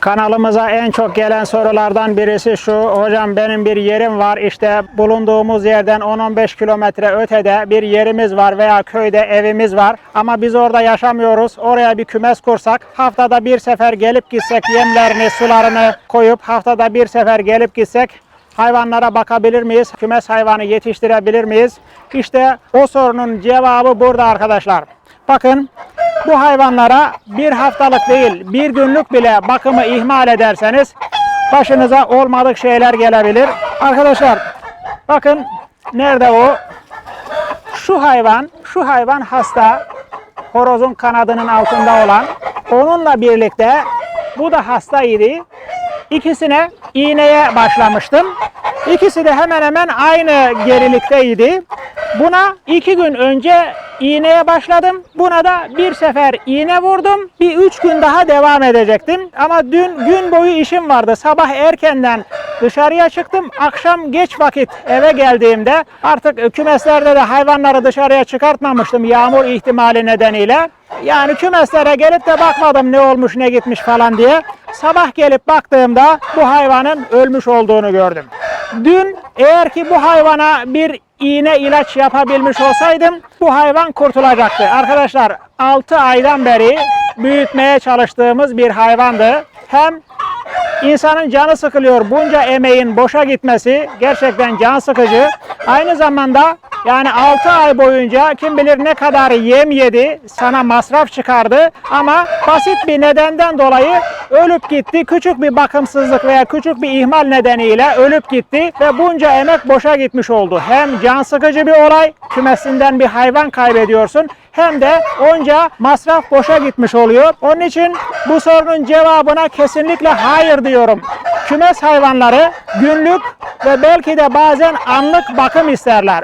Kanalımıza en çok gelen sorulardan birisi şu. Hocam benim bir yerim var. İşte bulunduğumuz yerden 10-15 kilometre ötede bir yerimiz var veya köyde evimiz var. Ama biz orada yaşamıyoruz. Oraya bir kümes kursak haftada bir sefer gelip gitsek yemlerini, sularını koyup haftada bir sefer gelip gitsek hayvanlara bakabilir miyiz? Kümes hayvanı yetiştirebilir miyiz? İşte o sorunun cevabı burada arkadaşlar. Bakın bu hayvanlara bir haftalık değil bir günlük bile bakımı ihmal ederseniz başınıza olmadık şeyler gelebilir. Arkadaşlar bakın nerede o? Şu hayvan, şu hayvan hasta. Horozun kanadının altında olan. Onunla birlikte bu da hastaydı. İkisine iğneye başlamıştım. İkisi de hemen hemen aynı gerilikteydi. Buna iki gün önce iğneye başladım. Buna da bir sefer iğne vurdum. Bir üç gün daha devam edecektim. Ama dün gün boyu işim vardı. Sabah erkenden dışarıya çıktım. Akşam geç vakit eve geldiğimde artık kümeslerde de hayvanları dışarıya çıkartmamıştım yağmur ihtimali nedeniyle. Yani kümeslere gelip de bakmadım ne olmuş ne gitmiş falan diye. Sabah gelip baktığımda bu hayvanın ölmüş olduğunu gördüm. Dün eğer ki bu hayvana bir iğne ilaç yapabilmiş olsaydım bu hayvan kurtulacaktı. Arkadaşlar 6 aydan beri büyütmeye çalıştığımız bir hayvandı. Hem insanın canı sıkılıyor bunca emeğin boşa gitmesi gerçekten can sıkıcı. Aynı zamanda yani 6 ay boyunca kim bilir ne kadar yem yedi, sana masraf çıkardı ama basit bir nedenden dolayı ölüp gitti. Küçük bir bakımsızlık veya küçük bir ihmal nedeniyle ölüp gitti ve bunca emek boşa gitmiş oldu. Hem can sıkıcı bir olay, kümesinden bir hayvan kaybediyorsun hem de onca masraf boşa gitmiş oluyor. Onun için bu sorunun cevabına kesinlikle hayır diyorum. Kümes hayvanları günlük ve belki de bazen anlık bakım isterler.